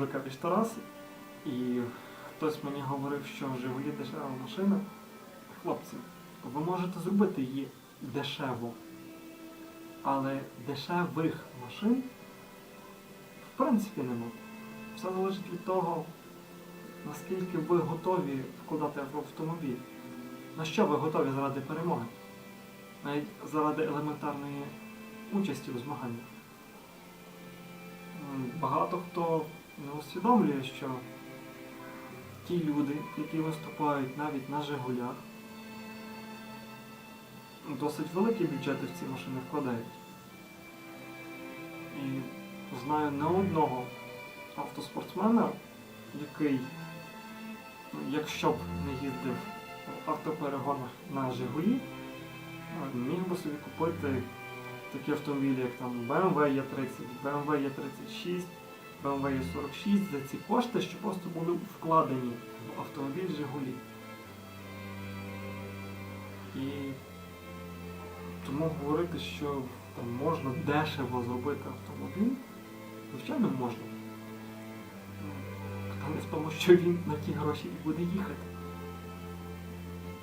якийсь Тарас, і хтось мені говорив, що Жигулі дешева машина. Хлопці, ви можете зробити її дешево, але дешевих машин в принципі нема. Все залежить від того, наскільки ви готові вкладати в автомобіль. На що ви готові заради перемоги? Навіть заради елементарної участі у змаганнях. Багато хто не усвідомлює, що ті люди, які виступають навіть на Жигулях, досить великі бюджети в ці машини вкладають. І знаю не одного автоспортсмена, який, ну, якщо б не їздив в автоперегонах на Жигулі, міг би собі купити такі автомобілі, як там BMW E30, BMW E36, BMW E46 за ці кошти, що просто були вкладені в автомобіль Жигулі. І тому говорити, що там можна дешево зробити автомобіль, звичайно можна. Ну, Питання в тому, що він на ті гроші і буде їхати.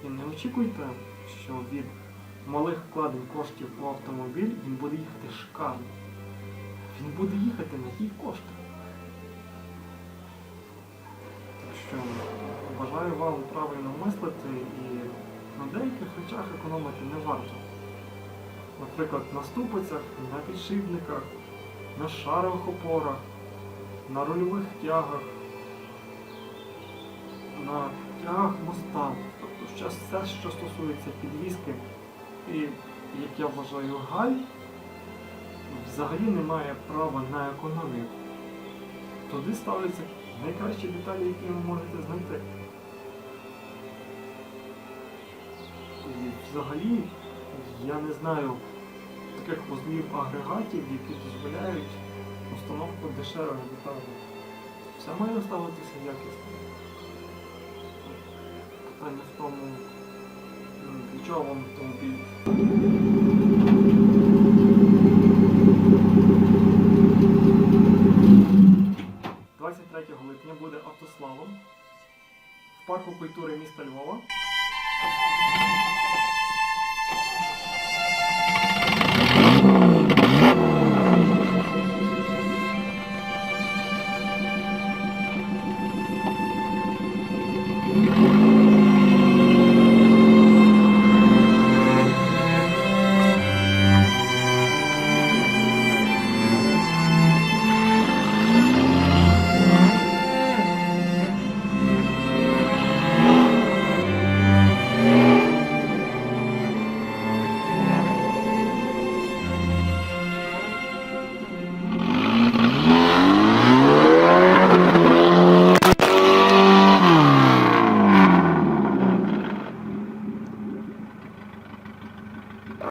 І не очікуйте, що від малих вкладень коштів у автомобіль він буде їхати шикарно. Він буде їхати на ті кошти. Що бажаю вам правильно мислити і на деяких речах економити не варто. Наприклад, на ступицях, на підшипниках, на шарових опорах, на рульових тягах, на тягах моста. Тобто все, що стосується підвіски, і, як я вважаю, галь, взагалі не має права на економію. Туди ставляться найкращі деталі, які ви можете знайти. І взагалі я не знаю таких вузлів агрегатів, які дозволяють установку дешевих деталей. Все має ставитися якісно. Питання в тому, м, для чого вам автомобіль. – 23 липня буде автослалом в парку культури міста Львова.